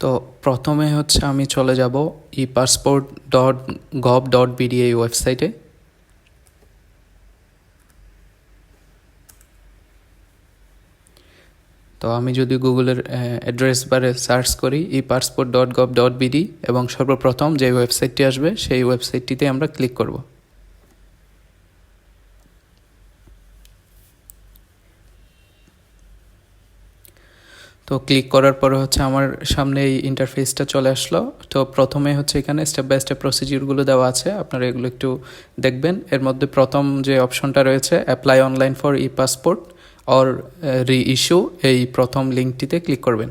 তো প্রথমে হচ্ছে আমি চলে যাব e passport dot gov dot BD এই ওয়েবসাইটে তো আমি যদি গুগলের অ্যাড্রেস বারে সার্চ করি e passport dot gov dot BD এবং সর্বপ্রথম যে ওয়েবসাইটটি আসবে সেই ওয়েবসাইটটিতে আমরা ক্লিক করব। তো ক্লিক করার পরে হচ্ছে আমার সামনে এই ইন্টারফেসটা চলে আসলো। তো প্রথমে হচ্ছে এখানে স্টেপ বাই স্টেপ প্রসিজিওরগুলো দেওয়া আছে। আপনারা এগুলো একটু দেখবেন। এর মধ্যে প্রথম যে অপশনটা রয়েছে apply online for e passport or reissue এই প্রথম লিঙ্কটিতে ক্লিক করবেন।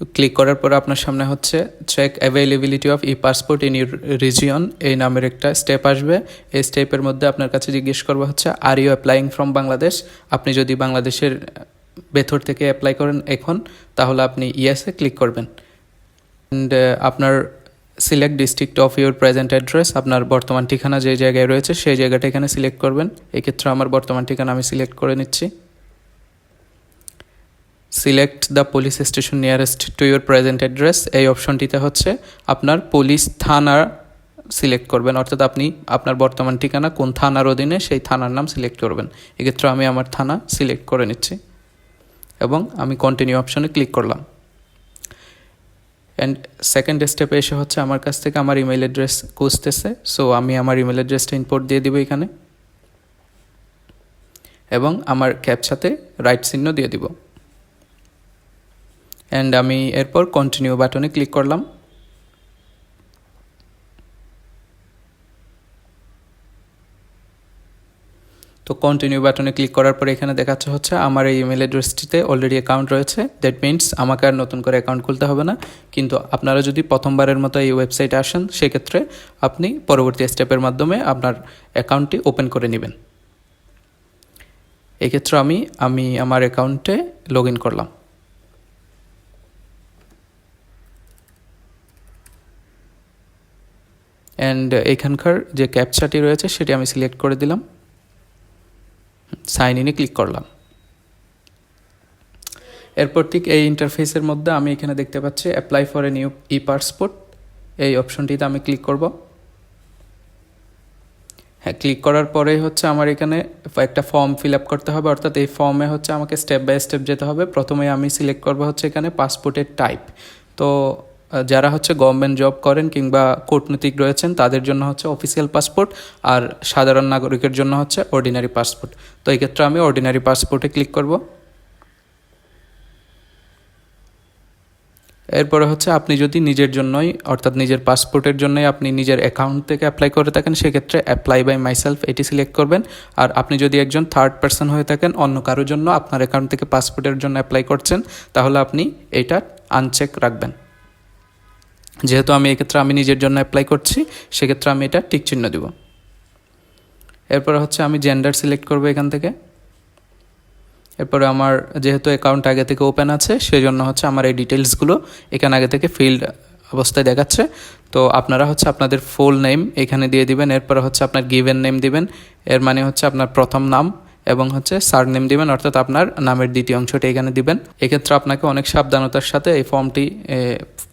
ক্লিক করার পর আপনার সামনে হচ্ছে check availability of e passport in your region এই নামের একটা স্টেপ আসবে। এই স্টেপের মধ্যে আপনার কাছে জিজ্ঞেস করব হচ্ছে are you applying from Bangladesh আপনি যদি বাংলাদেশের ভেতর থেকে অ্যাপ্লাই করেন এখন, তাহলে আপনি ইয়েসে ক্লিক করবেন। অ্যান্ড আপনার select district of your present address আপনার বর্তমান ঠিকানা যে জায়গায় রয়েছে, সেই জায়গাটা এখানে সিলেক্ট করবেন। এক্ষেত্রে আমার বর্তমান ঠিকানা আমি সিলেক্ট করে নিচ্ছি। Select the police station nearest to your present address এই অপশনটিতে হচ্ছে আপনার পুলিশ থানা সিলেক্ট করবেন। অর্থাৎ আপনি আপনার বর্তমান ঠিকানা কোন থানার অধীনে সেই থানার নাম সিলেক্ট করবেন। এক্ষেত্রে আমি আমার থানা সিলেক্ট করে নিচ্ছি এবং আমি কন্টিনিউ অপশনে ক্লিক করলাম। অ্যান্ড সেকেন্ড স্টেপে এসে হচ্ছে আমার কাছ থেকে আমার ইমেল অ্যাড্রেস খুঁজতেছে। সো আমি আমার ইমেল অ্যাড্রেসটা ইনপোর্ট দিয়ে দিব এখানে। এবং আমার ক্যাপচাতে রাইট চিহ্ন দিয়ে দিব। অ্যান্ড আমি এরপর কন্টিনিউ বাটনে ক্লিক করলাম। তো কন্টিনিউ বাটনে ক্লিক করার পর এখানে দেখাচ্ছে হচ্ছে আমার এই ইমেল অ্যাড্রেসটিতে অলরেডি অ্যাকাউন্ট রয়েছে। দ্যাট মিনস আমাকে আর নতুন করে অ্যাকাউন্ট খুলতে হবে না। কিন্তু আপনারা যদি প্রথমবারের মতো এই ওয়েবসাইটে আসেন, সেক্ষেত্রে আপনি পরবর্তী স্টেপের মাধ্যমে আপনার অ্যাকাউন্টটি ওপেন করে নেবেন। এক্ষেত্রে আমি আমি আমার অ্যাকাউন্টে লগ ইন করলাম। অ্যান্ড এখানকার যে ক্যাপচাটি রয়েছে সেটি আমি সিলেক্ট করে দিলাম। সাইন ইনে ক্লিক করলাম। এরপর ঠিক এই ইন্টারফেসের মধ্যে আমি এখানে দেখতে পাচ্ছি apply for a new e passport এই অপশনটিতে আমি ক্লিক করব। হ্যাঁ ক্লিক করার পরেই হচ্ছে আমার এখানে একটা ফর্ম ফিল আপ করতে হবে। অর্থাৎ এই ফর্মে হচ্ছে আমাকে স্টেপ বাই স্টেপ যেতে হবে। প্রথমে আমি সিলেক্ট করব হচ্ছে এখানে পাসপোর্টের টাইপ তো যারা হচ্ছে গভর্নমেন্ট জব করেন কিংবা কূটনীতিক রয়েছেন, তাদের জন্য হচ্ছে অফিসিয়াল পাসপোর্ট আর সাধারণ নাগরিকের জন্য হচ্ছে অর্ডিনারি পাসপোর্ট তো এই ক্ষেত্রে আমি অর্ডিনারি পাসপোর্টে ক্লিক করব। এরপরে হচ্ছে আপনি যদি নিজের জন্যই, অর্থাৎ নিজের পাসপোর্টের জন্যই আপনি নিজের অ্যাকাউন্ট থেকে অ্যাপ্লাই করে থাকেন, সেক্ষেত্রে অ্যাপ্লাই বাই মাইসেলফ এটি সিলেক্ট করবেন। আর আপনি যদি একজন থার্ড পার্সন হয়ে থাকেন, অন্য কারোর জন্য আপনার অ্যাকাউন্ট থেকে পাসপোর্টের জন্য অ্যাপ্লাই করছেন, তাহলে আপনি এটা আনচেক রাখবেন। যেহেতু আমি এক্ষেত্রে আমি নিজের জন্য অ্যাপ্লাই করছি, সেক্ষেত্রে আমি এটা টিক চিহ্ন দেব। এরপর হচ্ছে আমি জেন্ডার সিলেক্ট করব এখান থেকে। এরপরে আমার যেহেতু অ্যাকাউন্ট আগে থেকে ওপেন আছে সেই জন্য হচ্ছে আমার এই ডিটেলসগুলো এখানে আগে থেকে ফিল্ড অবস্থায় দেখাচ্ছে। তো আপনারা হচ্ছে আপনাদের ফুল নেম এখানে দিয়ে দিবেন, এরপরে হচ্ছে আপনার গিভেন নেম দিবেন, এর মানে হচ্ছে আপনার প্রথম নাম এবং হচ্ছে সার নেম দিবেন, অর্থাৎ আপনার নামের দ্বিতীয় অংশটি এখানে দিবেন। এক্ষেত্রে আপনাকে অনেক সাবধানতার সাথে এই ফর্মটি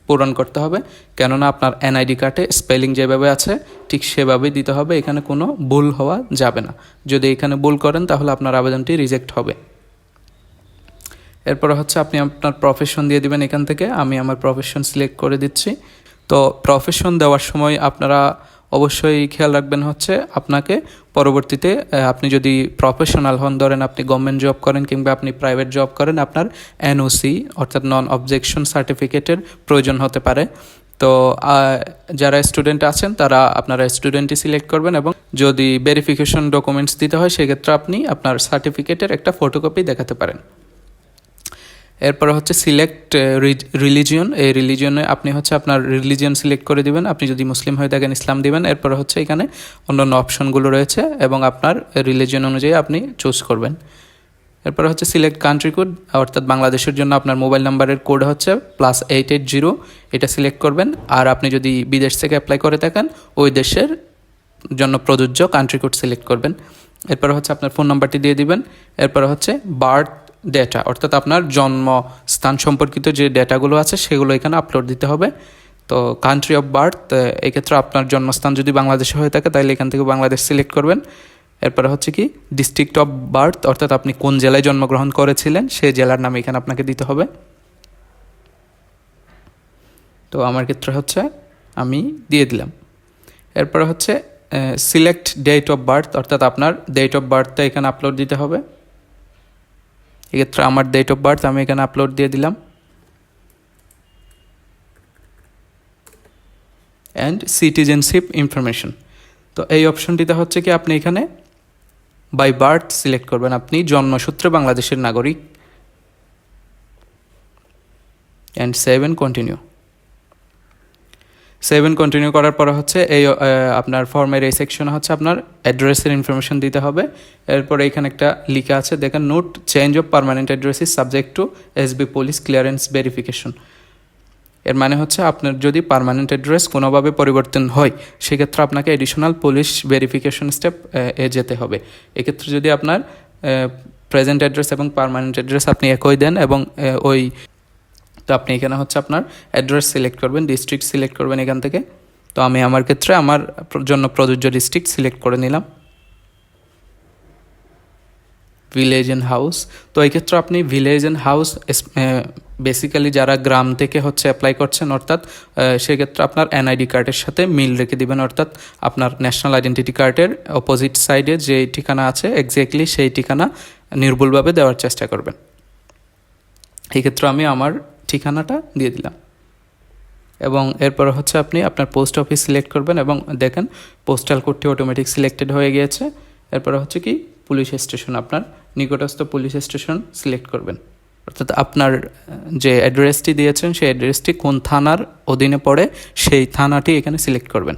পূরণ করতে হবে। কেননা আপনার এনআইডি কার্ডে স্পেলিং যেভাবে আছে, ঠিক সেভাবেই দিতে হবে। এখানে কোনো ভুল হওয়া যাবে না। যদি এখানে ভুল করেন, তাহলে আপনার আবেদনটি রিজেক্ট হবে। এরপর হচ্ছে আপনি আপনার প্রফেশন দিয়ে দিবেন এখান থেকে। আমি আমার প্রফেশন সিলেক্ট করে দিচ্ছি। তো প্রফেশন দেওয়ার সময় আপনারা অবশ্যই খেয়াল রাখবেন হচ্ছে আপনাকে পরবর্তীতে আপনি যদি প্রফেশনাল হন, ধরেন আপনি গভর্নমেন্ট জব করেন কিংবা আপনি প্রাইভেট জব করেন, আপনার এনওসি অর্থাৎ নন অবজেকশন সার্টিফিকেটের প্রয়োজন হতে পারে। তো যারা স্টুডেন্ট আছেন, তারা আপনারা স্টুডেন্টই সিলেক্ট করবেন এবং যদি ভেরিফিকেশন ডকুমেন্টস দিতে হয়, সেক্ষেত্রে আপনি আপনার সার্টিফিকেটের একটা ফটোকপি দেখাতে পারেন। এরপর হচ্ছে সিলেক্ট রিলিজিয়ন এই রিলিজিয়নে আপনি হচ্ছে আপনার রিলিজিয়ন সিলেক্ট করে দিবেন। আপনি যদি মুসলিম হয়ে থাকেন, ইসলাম দিবেন। এরপর হচ্ছে এখানে অন্যান্য অপশনগুলো রয়েছে এবং আপনার রিলিজিয়ন অনুযায়ী আপনি চুজ করবেন। এরপর হচ্ছে সিলেক্ট কান্ট্রি কোড অর্থাৎ বাংলাদেশের জন্য আপনার মোবাইল নাম্বারের কোড হচ্ছে প্লাস এইট এইট জিরো এটা সিলেক্ট করবেন। আর আপনি যদি বিদেশ থেকে অ্যাপ্লাই করে থাকেন, ওই দেশের জন্য প্রযোজ্য কান্ট্রি কোড সিলেক্ট করবেন। এরপর হচ্ছে আপনার ফোন নাম্বারটি দিয়ে দিবেন। এরপর হচ্ছে বার্থ ডেটা অর্থাৎ আপনার জন্মস্থান সম্পর্কিত যে ডেটাগুলো আছে, সেগুলো এখানে আপলোড দিতে হবে। তো কান্ট্রি অফ বার্থ এক্ষেত্রে আপনার জন্মস্থান যদি বাংলাদেশে হয়ে থাকে তাহলে এখান থেকে বাংলাদেশ সিলেক্ট করবেন। এরপরে হচ্ছে কি ডিস্ট্রিক্ট অফ বার্থ অর্থাৎ আপনি কোন জেলায় জন্মগ্রহণ করেছিলেন সেই জেলার নাম এখানে আপনাকে দিতে হবে। তো আমার ক্ষেত্রে হচ্ছে, আমি দিয়ে দিলাম। এরপরে হচ্ছে সিলেক্ট ডেট অফ বার্থ অর্থাৎ আপনার ডেট অফ বার্থটা এখানে আপলোড দিতে হবে। এক্ষেত্রে আমার ডেট অফ বার্থ আমি এখানে আপলোড দিয়ে দিলাম। অ্যান্ড সিটিজেনশিপ ইনফরমেশন তো এই অপশনটিতে হচ্ছে কি আপনি এখানে বাই বার্থ সিলেক্ট করবেন। আপনি জন্মসূত্রে বাংলাদেশের নাগরিক। And save and continue save and continue করার পরে হচ্ছে এই আপনার ফর্মের এই সেকশনে হচ্ছে আপনার অ্যাড্রেসের ইনফরমেশন দিতে হবে। এরপরে এখানে একটা লিখা আছে, দেখেন note change of permanent address is subject to SB police clearance verification এর মানে হচ্ছে আপনার যদি পারমানেন্ট অ্যাড্রেস কোনোভাবে পরিবর্তন হয়, সেক্ষেত্রে আপনাকে এডিশনাল পুলিশ ভেরিফিকেশন স্টেপ এ যেতে হবে। এক্ষেত্রে যদি আপনার প্রেজেন্ট অ্যাড্রেস এবং পারমানেন্ট অ্যাড্রেস আপনি একই দেন এবং ওই তো আপনি এখানে হচ্ছে আপনার অ্যাড্রেস সিলেক্ট করবেন ডিস্ট্রিক্ট সিলেক্ট করবেন এখান থেকে। তো আমি আমার ক্ষেত্রে আমার জন্য প্রযোজ্য ডিস্ট্রিক্ট সিলেক্ট করে নিলাম। ভিলেজ অ্যান্ড হাউস তো এই ক্ষেত্রে আপনি ভিলেজ অ্যান্ড হাউস বেসিক্যালি যারা গ্রাম থেকে হচ্ছে অ্যাপ্লাই করছেন, অর্থাৎ সেক্ষেত্রে আপনার এনআইডি কার্ডের সাথে মিল রেখে দিবেন, অর্থাৎ আপনার ন্যাশনাল আইডেন্টিটি কার্ডের অপোজিট সাইডে যে ঠিকানা আছে এক্স্যাক্টলি সেই ঠিকানা নির্ভুলভাবে দেওয়ার চেষ্টা করবেন। এই ক্ষেত্রে আমি আমার ঠিকানাটা দিয়ে দিলাম। এবং এরপর হচ্ছে আপনি আপনার পোস্ট অফিস সিলেক্ট করবেন এবং দেখেন পোস্টাল কোডটি অটোমেটিক সিলেক্টেড হয়ে গিয়েছে। এরপর হচ্ছে কি পুলিশ স্টেশন, আপনার নিকটস্থ পুলিশ স্টেশন সিলেক্ট করবেন। অর্থাৎ আপনার যে অ্যাড্রেসটি দিয়েছেন সেই অ্যাড্রেসটি কোন থানার অধীনে পড়ে সেই থানাটি এখানে সিলেক্ট করবেন।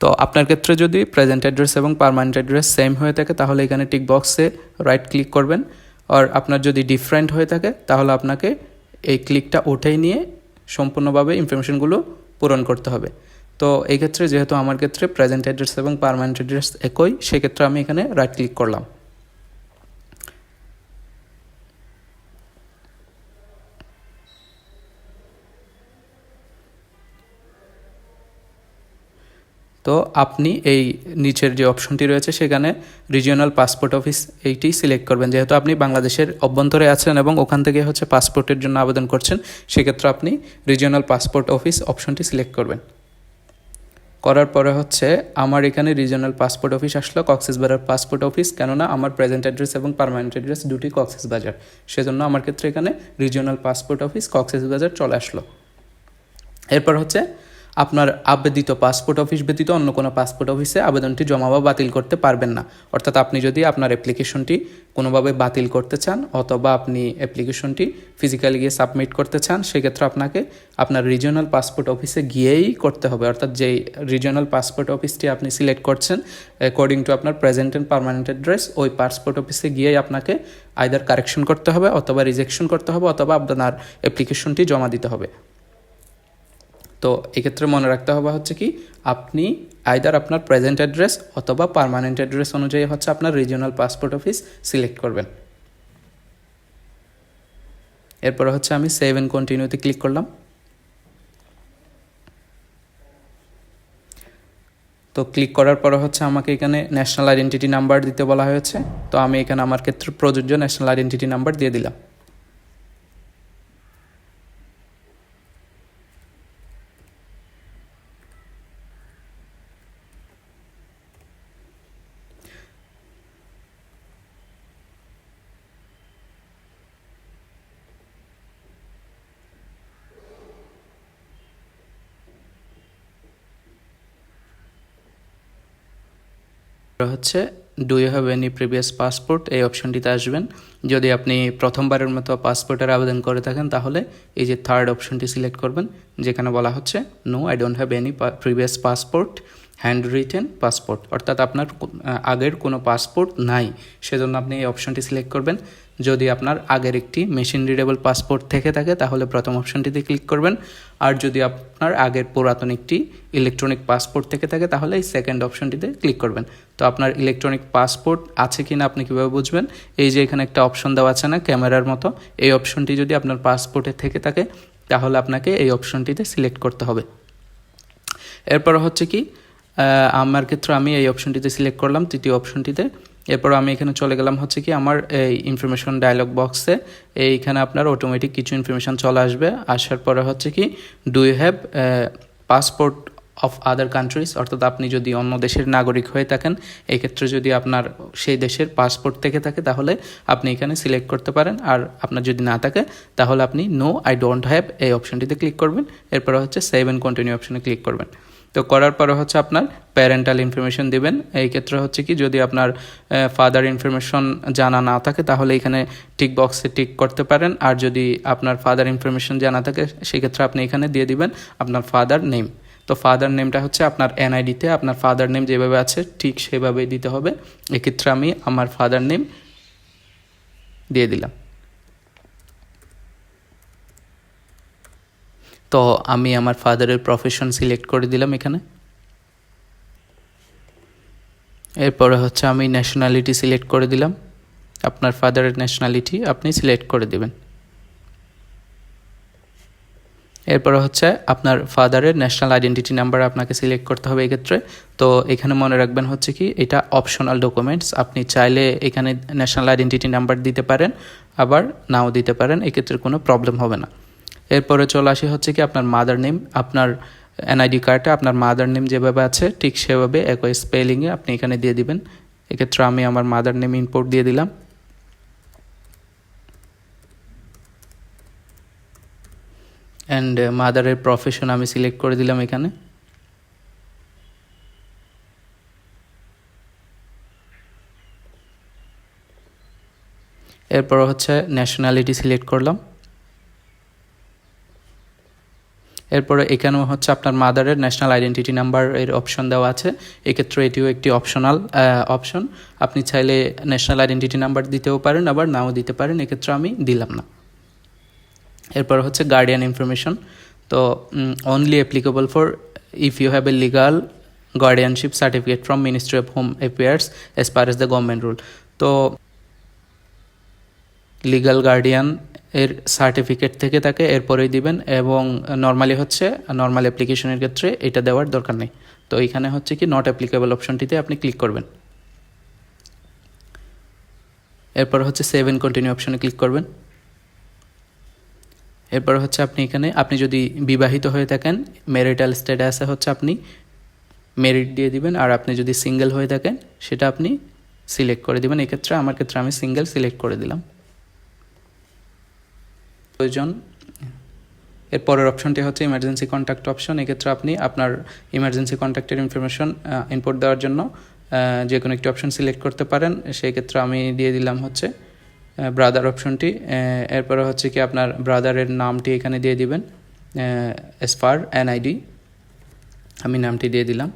তো আপনার ক্ষেত্রে যদি প্রেজেন্ট অ্যাড্রেস এবং পারমানেন্ট অ্যাড্রেস সেম হয়ে থাকে, তাহলে এখানে টিক বক্সে রাইট ক্লিক করবেন। আর আপনার যদি ডিফারেন্ট হয়ে থাকে, তাহলে আপনাকে এই ক্লিকটা উঠেই নিয়ে সম্পূর্ণভাবে ইনফরমেশনগুলো পূরণ করতে হবে। তো এই ক্ষেত্রে যেহেতু আমার ক্ষেত্রে প্রেজেন্ট অ্যাড্রেস এবং পারমানেন্ট অ্যাড্রেস একই, সেক্ষেত্রে আমি এখানে রাইট ক্লিক করলাম। তো আপনি এই নিচের যে অপশনটি রয়েছে, সেখানে রিজিওনাল পাসপোর্ট অফিস এইটি সিলেক্ট করবেন। যেহেতু আপনি বাংলাদেশের অভ্যন্তরে আছেন এবং ওখান থেকে হচ্ছে পাসপোর্টের জন্য আবেদন করছেন, সেক্ষেত্রে আপনি রিজিওনাল পাসপোর্ট অফিস অপশনটি সিলেক্ট করবেন। করার পরে হচ্ছে, আমার এখানে রিজিওনাল পাসপোর্ট অফিস আসলো, কক্সেসবাজার পাসপোর্ট অফিস কেননা আমার প্রেজেন্ট অ্যাড্রেস এবং পারমানেন্ট অ্যাড্রেস দুটি কক্সেসবাজার। সেজন্য আমার ক্ষেত্রে এখানে রিজিওনাল পাসপোর্ট অফিস কক্সেসবাজার চলে আসলো। এরপর হচ্ছে আপনার আবেদিত পাসপোর্ট অফিস ব্যতীত অন্য কোনো পাসপোর্ট অফিসে আবেদনটি জমা বা বাতিল করতে পারবেন না। অর্থাৎ আপনি যদি আপনার অ্যাপ্লিকেশনটি কোনোভাবে বাতিল করতে চান অথবা আপনি অ্যাপ্লিকেশনটি ফিজিক্যালি গিয়ে সাবমিট করতে চান, সেক্ষেত্রে আপনাকে আপনার রিজিওনাল পাসপোর্ট অফিসে গিয়েই করতে হবে। অর্থাৎ যেই রিজিওনাল পাসপোর্ট অফিসটি আপনি সিলেক্ট করছেন অ্যাকর্ডিং টু আপনার প্রেজেন্ট অ্যান্ড পারমানেন্ট অ্যাড্রেস ওই পাসপোর্ট অফিসে গিয়েই আপনাকে আইদার কারেকশন করতে হবে অথবা রিজেকশন করতে হবে অথবা আপনার অ্যাপ্লিকেশনটি জমা দিতে হবে। তো এক্ষেত্রে মনে রাখতে হবে হচ্ছে কি, আপনি আইদার আপনার প্রেজেন্ট অ্যাড্রেস অথবা পার্মানেন্ট অ্যাড্রেস অনুযায়ী হচ্ছে আপনার রিজিওনাল পাসপোর্ট অফিস সিলেক্ট করবেন। এরপর হচ্ছে আমি সেভ অ্যান্ড কন্টিনিউতে ক্লিক করলাম। তো ক্লিক করার পরে হচ্ছে আমাকে এখানে ন্যাশনাল আইডেন্টিটি নাম্বার দিতে বলা হয়েছে। তো আমি এখানে আমার ক্ষেত্রে প্রযোজ্য ন্যাশনাল আইডেন্টিটি নাম্বার দিয়ে দিলাম। এরপর হচ্ছে do you have any previous passport এই অপশনটিতে আসবেন। যদি আপনি প্রথমবারের মতো পাসপোর্টের আবেদন করে থাকেন, তাহলে এই যে থার্ড অপশনটি সিলেক্ট করবেন, যেখানে বলা হচ্ছে no I don't have any previous passport handwritten passport অর্থাৎ আপনার আগের কোনো পাসপোর্ট নাই, সেজন্য আপনি এই অপশনটি সিলেক্ট করবেন। যদি আপনার আগের একটি মেশিন রিডেবল পাসপোর্ট থেকে থাকে, তাহলে প্রথম অপশনটিতে ক্লিক করবেন। আর যদি আপনার আগের পুরাতন একটি ইলেকট্রনিক পাসপোর্ট থেকে থাকে, তাহলে এই সেকেন্ড অপশনটিতে ক্লিক করবেন। তো আপনার ইলেকট্রনিক পাসপোর্ট আছে কি না আপনি কীভাবে বুঝবেন? এই যে এখানে একটা অপশন দেওয়া আছে না, ক্যামেরার মতো, এই অপশনটি যদি আপনার পাসপোর্টে থেকে থাকে, তাহলে আপনাকে এই অপশনটিতে সিলেক্ট করতে হবে। এরপর হচ্ছে কি আমার ক্ষেত্রে আমি এই অপশনটিতে সিলেক্ট করলাম তৃতীয় অপশনটিতে এরপর আমি এখানে চলে গেলাম হচ্ছে কি আমার এই ইনফরমেশন ডায়লগ বক্সে এইখানে আপনার অটোমেটিক কিছু ইনফরমেশন চলে আসবে। আসার পরে হচ্ছে কি do you have passport of other countries অর্থাৎ আপনি যদি অন্য দেশের নাগরিক হয়ে থাকেন, এক্ষেত্রে যদি আপনার সেই দেশের পাসপোর্ট থেকে থাকে, তাহলে আপনি এখানে সিলেক্ট করতে পারেন। আর আপনার যদি না থাকে, তাহলে আপনি নো আই ডোন্ট হ্যাভ এই অপশনটিতে ক্লিক করবেন। এরপরে হচ্ছে সেভ অ্যান্ড কন্টিনিউ অপশনে ক্লিক করবেন। তো করার পরে হচ্ছে আপনার প্যারেন্টাল ইনফরমেশন দিবেন। এই ক্ষেত্রে হচ্ছে কি, যদি আপনার ফাদার ইনফরমেশন জানা না থাকে, তাহলে এখানে টিক বক্সে টিক করতে পারেন। আর যদি আপনার ফাদার ইনফরমেশন জানা থাকে, সেক্ষেত্রে আপনি এখানে দিয়ে দিবেন আপনার ফাদার নেম তো ফাদার নেমটা হচ্ছে আপনার এনআইডিতে আপনার ফাদার নেম যেভাবে আছে, ঠিক সেভাবেই দিতে হবে। এক্ষেত্রে আমি আমার ফাদার নেম দিয়ে দিলাম। তো আমি আমার ফাদারের প্রফেশন সিলেক্ট করে দিলাম এখানে। এরপরে হচ্ছে আমি ন্যাশনালিটি সিলেক্ট করে দিলাম। আপনার ফাদারের ন্যাশনালিটি আপনি সিলেক্ট করে দেবেন। এরপরে হচ্ছে আপনার ফাদারের ন্যাশনাল আইডেন্টিটি নাম্বার আপনাকে সিলেক্ট করতে হবে এক্ষেত্রে। তো এখানে মনে রাখবেন হচ্ছে কি, এটা অপশনাল ডকুমেন্টস আপনি চাইলে এখানে ন্যাশনাল আইডেন্টিটি নাম্বার দিতে পারেন, আবার নাও দিতে পারেন, এক্ষেত্রে কোনো প্রবলেম হবে না। এরপরে চলে আসি হচ্ছে কি আপনার মাদার নেম আপনার এনআইডি কার্ডে আপনার মাদার নেম যেভাবে আছে, ঠিক সেভাবে একই স্পেলিংয়ে আপনি এখানে দিয়ে দিবেন। এক্ষেত্রে আমি আমার মাদার নেম ইম্পোর্ট দিয়ে দিলাম। অ্যান্ড মাদারের প্রফেশন আমি সিলেক্ট করে দিলাম এখানে। এরপর হচ্ছে ন্যাশনালিটি সিলেক্ট করলাম। এরপরে এখানেও হচ্ছে আপনার মাদারের ন্যাশনাল আইডেন্টিটি নাম্বার এর অপশন দেওয়া আছে। এক্ষেত্রে এটিও একটি অপশনাল অপশন আপনি চাইলে ন্যাশনাল আইডেন্টিটি নাম্বার দিতেও পারেন, আবার নাও দিতে পারেন, এক্ষেত্রে আমি দিলাম না। এরপর হচ্ছে গার্ডিয়ান ইনফরমেশন তো only applicable for if you have a legal guardianship certificate from ministry of home affairs as per as the government rule তো লিগাল গার্ডিয়ান এর সার্টিফিকেট থেকে থাকে এরপরেই দিবেন এবং নর্মালি হচ্ছে নর্মাল অ্যাপ্লিকেশনের ক্ষেত্রে এটা দেওয়ার দরকার নেই। তো এখানে হচ্ছে কি নট অ্যাপ্লিকেবল অপশনটিতে আপনি ক্লিক করবেন। এরপর হচ্ছে সেভ কন্টিনিউ অপশনে ক্লিক করবেন। এরপর হচ্ছে আপনি এখানে, আপনি যদি বিবাহিত হয়ে থাকেন ম্যারিটাল স্ট্যাটাসে হচ্ছে আপনি মেরিট দিয়ে দিবেন, আর আপনি যদি সিঙ্গেল হয়ে থাকেন, সেটা আপনি সিলেক্ট করে দিবেন। এক্ষেত্রে, আমার ক্ষেত্রে আমি সিঙ্গেল সিলেক্ট করে দিলাম। প্রয়োজন। এর পরের অপশনটি হচ্ছে ইমার্জেন্সি কন্ট্যাক্ট অপশন এক্ষেত্রে আপনি আপনার ইমার্জেন্সি কন্ট্যাক্টের ইনফরমেশন ইনপুট দেওয়ার জন্য যে কোনো একটি অপশন সিলেক্ট করতে পারেন। সেই ক্ষেত্রে আমি দিয়ে দিলাম হচ্ছে ব্রাদার অপশনটি এরপরে হচ্ছে কি আপনার ব্রাদারের নামটি এখানে দিয়ে দিবেন এস ফার এনআইডি আমি নামটি দিয়ে দিলাম।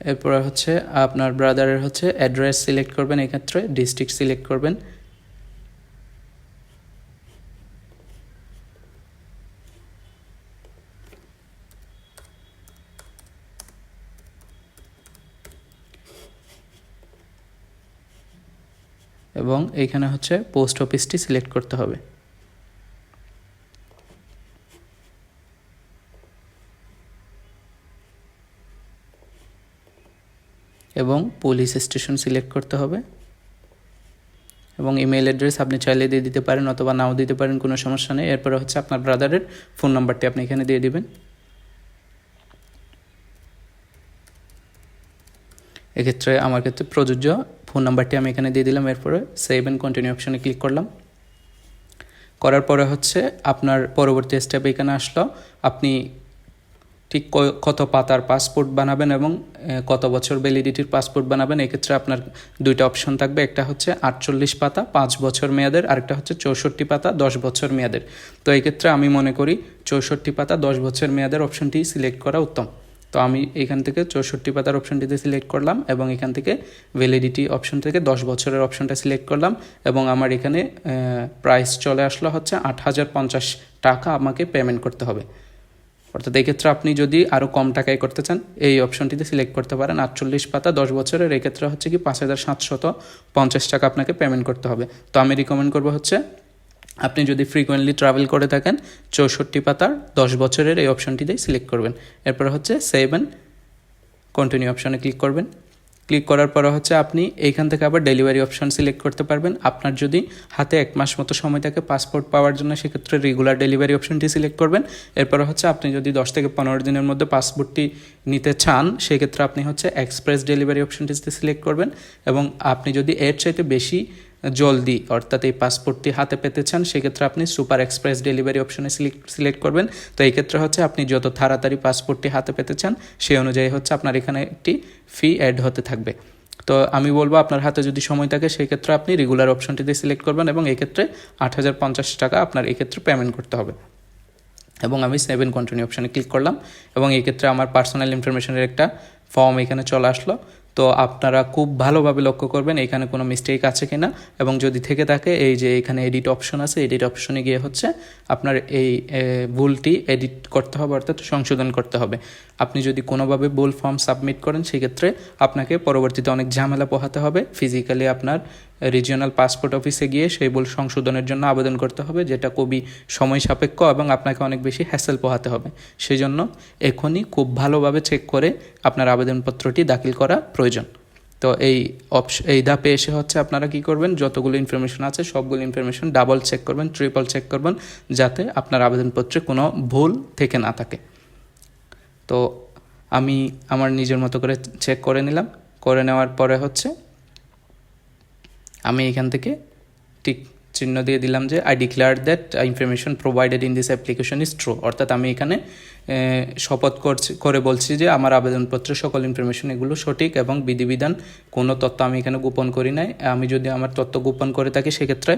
এরপরে হচ্ছে আপনার ব্রাদারের হচ্ছে অ্যাড্রেস সিলেক্ট করবেন, এক্ষেত্রে ডিস্ট্রিক্ট সিলেক্ট করবেন। এবং এইখানে হচ্ছে পোস্ট অফিসটি সিলেক্ট করতে হবে। এবং পুলিশ স্টেশন সিলেক্ট করতে হবে। এবং ইমেল অ্যাড্রেস আপনি চাইলে দিয়ে দিতে পারেন অথবা নাও দিতে পারেন, কোনো সমস্যা নেই। এরপরে হচ্ছে আপনার ব্রাদারের ফোন নাম্বারটি আপনি এখানে দিয়ে দিবেন। এক্ষেত্রে আমার ক্ষেত্রে প্রযোজ্য ফোন নাম্বারটি আমি এখানে দিয়ে দিলাম। এরপরে সেভ অ্যান্ড কন্টিনিউ অপশনে ক্লিক করলাম। করার পরে হচ্ছে আপনার পরবর্তী স্টেপ এখানে আসলো। আপনি ঠিক কত পাতার পাসপোর্ট বানাবেন এবং কত বছর ভ্যালিডিটির পাসপোর্ট বানাবেন, এক্ষেত্রে আপনার দুইটা অপশন থাকবে। একটা হচ্ছে আটচল্লিশ পাতা, পাঁচ বছর মেয়াদের, আরেকটা হচ্ছে চৌষট্টি পাতা, দশ বছর মেয়াদের। তো এক্ষেত্রে আমি মনে করি চৌষট্টি পাতা, দশ বছর মেয়াদের অপশনটি সিলেক্ট করা উত্তম। তো আমি এখান থেকে চৌষট্টি পাতার অপশনটিতে সিলেক্ট করলাম এবং এখান থেকে ভ্যালিডিটি অপশন থেকে দশ বছরের অপশনটা সিলেক্ট করলাম এবং আমার এখানে প্রাইস চলে আসলো হচ্ছে আট হাজার পঞ্চাশ টাকা আমাকে পেমেন্ট করতে হবে। অর্থাৎ এক্ষেত্রে ক্ষেত্রে আপনি যদি আরও কম টাকায় করতে চান, এই অপশনটিতে সিলেক্ট করতে পারেন। আটচল্লিশ পাতা, দশ বছরের, এক্ষেত্রে ক্ষেত্রে হচ্ছে কি পাঁচ হাজার সাতশত পঞ্চাশ টাকা আপনাকে পেমেন্ট করতে হবে। তো আমি রিকমেন্ড করব হচ্ছে, আপনি যদি ফ্রিকোয়েন্টলি ট্রাভেল করে থাকেন, চৌষট্টি পাতার দশ বছরের এই অপশনটিতেই সিলেক্ট করবেন। এরপর হচ্ছে সেভেন কন্টিনিউ অপশনে ক্লিক করবেন। ক্লিক করার পর হচ্ছে আপনি এইখান থেকে আবার ডেলিভারি অপশন সিলেক্ট করতে পারবেন। আপনার যদি হাতে এক মাস মতো সময় থাকে পাসপোর্ট পাওয়ার জন্য, সেক্ষেত্রে রেগুলার ডেলিভারি অপশনটি সিলেক্ট করবেন। এরপর হচ্ছে আপনি যদি দশ থেকে পনেরো দিনের মধ্যে পাসপোর্টটি নিতে চান, সেক্ষেত্রে আপনি হচ্ছে এক্সপ্রেস ডেলিভারি অপশানটি সিলেক্ট করবেন। এবং আপনি যদি এর চাইতে বেশি জলদি, অর্থাৎ এই পাসপোর্টটি হাতে পেতে চান, সেক্ষেত্রে আপনি সুপার এক্সপ্রেস ডেলিভারি অপশনে সিলেক্ট করবেন। তো এই ক্ষেত্রে হচ্ছে আপনি যত তাড়াতাড়ি পাসপোর্টটি হাতে পেতে চান, সেই অনুযায়ী হচ্ছে আপনার এখানে একটি ফি অ্যাড হতে থাকবে। তো আমি বলব, আপনার হাতে যদি সময় থাকে সেই ক্ষেত্রে আপনি রেগুলার অপশনটিতে সিলেক্ট করবেন এবং এক্ষেত্রে আট হাজার পঞ্চাশ টাকা আপনার এক্ষেত্রে পেমেন্ট করতে হবে। এবং আমি সেভেন কন্টিনিউ অপশানে ক্লিক করলাম। এবং এই ক্ষেত্রে আমার পার্সোনাল ইনফরমেশনের একটা ফর্ম এখানে চলে আসলো। তো আপনারা খুব ভালোভাবে লক্ষ্য করবেন এখানে কোনো মিস্টেক আছে কিনা এবং যদি থেকে থাকে, এই যে এখানে এডিট অপশন আছে এডিট অপশনে গিয়ে হচ্ছে আপনার এই ভুলটি এডিট করতে হবে, অর্থাৎ সংশোধন করতে হবে। আপনি যদি কোনোভাবে ভুল ফর্ম সাবমিট করেন, সেক্ষেত্রে আপনাকে পরবর্তীতে অনেক ঝামেলা পোহাতে হবে। ফিজিক্যালি আপনার রিজিওনাল পাসপোর্ট অফিসে গিয়ে সেই ভুল সংশোধনের জন্য আবেদন করতে হবে, যেটা খুবই সময় সাপেক্ষ এবং আপনাকে অনেক বেশি হ্যাসেল পোহাতে হবে। সেই জন্য এখনই খুব ভালোভাবে চেক করে আপনার আবেদনপত্রটি দাখিল করা প্রয়োজন। তো এই অপশ এই ধাপে এসে হচ্ছে আপনারা কি করবেন, যতগুলো ইনফরমেশন আছে সবগুলো ইনফরমেশন ডাবল চেক করবেন ট্রিপল চেক করবেন, যাতে আপনার আবেদনপত্রে কোনো ভুল থেকে না থাকে। তো আমি আমার নিজের মতো করে চেক করে নিলাম। করে নেওয়ার পরে হচ্ছে আমি এখান থেকে ঠিক চিহ্ন দিয়ে দিলাম যে I declare that information provided in this application is true অর্থাৎ আমি এখানে শপথ করছি, করে বলছি যে আমার আবেদনপত্রের সকল ইনফরমেশন এগুলো সঠিক এবং বিধিবিধান কোনো তথ্য আমি এখানে গোপন করি নাই। আমি যদি আমার তথ্য গোপন করে থাকি, সেক্ষেত্রে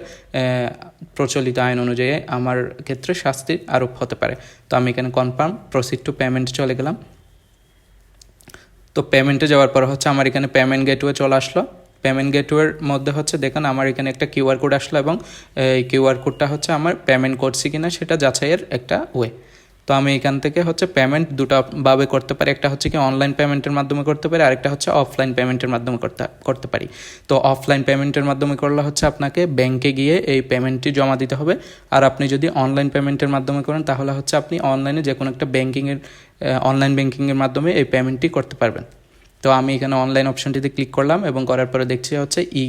প্রচলিত আইন অনুযায়ী আমার ক্ষেত্রে শাস্তি আরোপ হতে পারে। তো আমি এখানে কনফার্ম প্রসিড টু পেমেন্ট চলে গেলাম। তো পেমেন্টে যাওয়ার পর হচ্ছে আমার এখানে পেমেন্ট গেটওয়ে চলে আসলো। পেমেন্ট গেটওয়ের মধ্যে হচ্ছে, দেখেন আমার এখানে একটা কিউআর কোড আসলো এবং, এই কিউআর কোডটা হচ্ছে আমার পেমেন্ট করছি কিনা সেটা যাচাইয়ের একটা ওয়ে তো আমি এখান থেকে হচ্ছে পেমেন্ট দুটো ভাবে করতে পারি, একটা হচ্ছে কি অনলাইন পেমেন্টের মাধ্যমে করতে পারি, আরেকটা হচ্ছে অফলাইন পেমেন্টের মাধ্যমে করতে করতে পারি। তো অফলাইন পেমেন্টের মাধ্যমে করলে হচ্ছে আপনাকে ব্যাংকে গিয়ে এই পেমেন্টটি জমা দিতে হবে। আর আপনি যদি অনলাইন পেমেন্টের মাধ্যমে করেন, তাহলে হচ্ছে আপনি অনলাইনে যে কোনো একটা ব্যাঙ্কিংয়ের অনলাইন ব্যাঙ্কিংয়ের মাধ্যমে এই পেমেন্টটি করতে পারবেন। তো আমি এখানে অনলাইন অপশনটিতে ক্লিক করলাম এবং করার পরে দেখছি হচ্ছে ই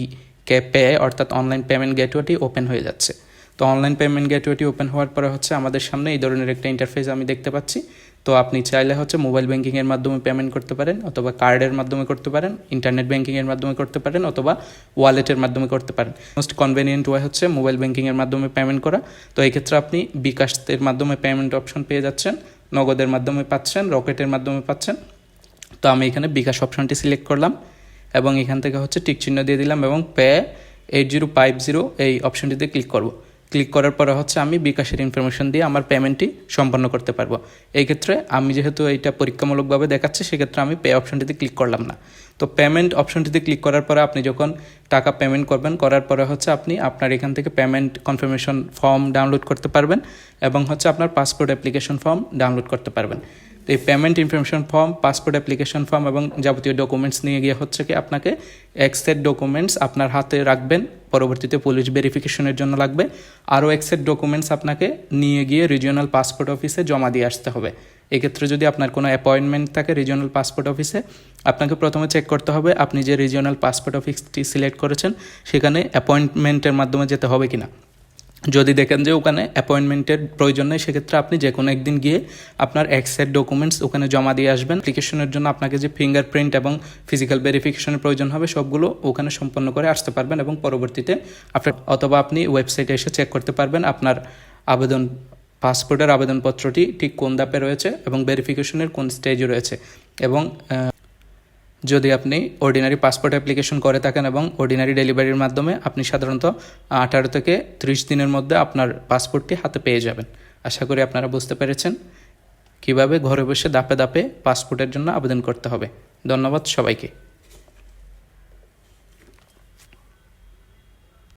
কে পে অর্থাৎ অনলাইন পেমেন্ট গেটওয়েটি ওপেন হয়ে যাচ্ছে। তো অনলাইন পেমেন্ট গেটওয়েটি ওপেন হওয়ার পরে হচ্ছে আমাদের সামনে এই ধরনের একটা ইন্টারফেস আমি দেখতে পাচ্ছি। তো আপনি চাইলে হচ্ছে মোবাইল ব্যাঙ্কিংয়ের মাধ্যমে পেমেন্ট করতে পারেন অথবা কার্ডের মাধ্যমে করতে পারেন ইন্টারনেট ব্যাঙ্কিংয়ের মাধ্যমে করতে পারেন অথবা ওয়ালেটের মাধ্যমে করতে পারেন। মোস্ট কনভেনিয়েন্ট ওয়ে হচ্ছে মোবাইল ব্যাঙ্কিংয়ের মাধ্যমে পেমেন্ট করা। তো এই ক্ষেত্রে আপনি বিকাশের মাধ্যমে পেমেন্ট অপশন পেয়ে যাচ্ছেন, নগদের মাধ্যমে পাচ্ছেন রকেটের মাধ্যমে পাচ্ছেন। তো আমি এখানে বিকাশ অপশনটি সিলেক্ট করলাম এবং এখান থেকে হচ্ছে টিক চিহ্ন দিয়ে দিলাম এবং pay eight zero five zero এই অপশনটিতে ক্লিক করব। ক্লিক করার পরে হচ্ছে আমি বিকাশের ইনফরমেশন দিয়ে আমার পেমেন্টটি সম্পন্ন করতে পারব। এই ক্ষেত্রে আমি যেহেতু এইটা পরীক্ষামূলকভাবে দেখাচ্ছি, সেক্ষেত্রে আমি পে অপশনটিতে ক্লিক করলাম না। তো পেমেন্ট অপশনটিতে ক্লিক করার পরে আপনি যখন টাকা পেমেন্ট করবেন, করার পরে হচ্ছে আপনি আপনার এখান থেকে পেমেন্ট কনফার্মেশন ফর্ম ডাউনলোড করতে পারবেন এবং হচ্ছে আপনার পাসপোর্ট অ্যাপ্লিকেশন ফর্ম ডাউনলোড করতে পারবেন। তো এই payment information form passport application form এবং যাবতীয় ডকুমেন্টস নিয়ে গিয়ে হচ্ছে কি আপনাকে এক সেট ডকুমেন্টস আপনার হাতে রাখবেন, পরবর্তীতে পুলিশ ভেরিফিকেশনের জন্য লাগবে। আরও এক সেট ডকুমেন্টস আপনাকে নিয়ে গিয়ে রিজিওনাল পাসপোর্ট অফিসে জমা দিয়ে আসতে হবে। এক্ষেত্রে যদি আপনার কোনো অ্যাপয়েন্টমেন্ট থাকে রিজিওনাল পাসপোর্ট অফিসে আপনাকে প্রথমে চেক করতে হবে আপনি যে রিজিওনাল পাসপোর্ট অফিসটি সিলেক্ট করেছেন, সেখানে অ্যাপয়েন্টমেন্টের মাধ্যমে যেতে হবে কিনা। যদি দেখেন যে ওখানে অ্যাপয়েন্টমেন্টের প্রয়োজন নেই, সেক্ষেত্রে আপনি যে কোনো একদিন গিয়ে আপনার এক সেট ডকুমেন্টস ওখানে জমা দিয়ে আসবেন। অ্যাপ্লিকেশনের জন্য আপনাকে যে ফিঙ্গারপ্রিন্ট এবং ফিজিক্যাল ভেরিফিকেশনের প্রয়োজন হবে, সবগুলো ওখানে সম্পন্ন করে আসতে পারবেন এবং পরবর্তীতে আপনার অথবা আপনি ওয়েবসাইটে এসে চেক করতে পারবেন আপনার আবেদন পাসপোর্টের আবেদনপত্রটি ঠিক কোন ধাপে রয়েছে এবং ভেরিফিকেশনের কোন স্টেজে রয়েছে। এবং যদি আপনি অর্ডিনারি পাসপোর্ট অ্যাপ্লিকেশন করে থাকেন এবং অর্ডিনারি ডেলিভারির মাধ্যমে আপনি সাধারণত আঠারো থেকে ত্রিশ দিনের মধ্যে আপনার পাসপোর্টটি হাতে পেয়ে যাবেন। আশা করি আপনারা বুঝতে পেরেছেন কীভাবে ঘরে বসে দাপে দাপে পাসপোর্টের জন্য আবেদন করতে হবে। ধন্যবাদ সবাইকে।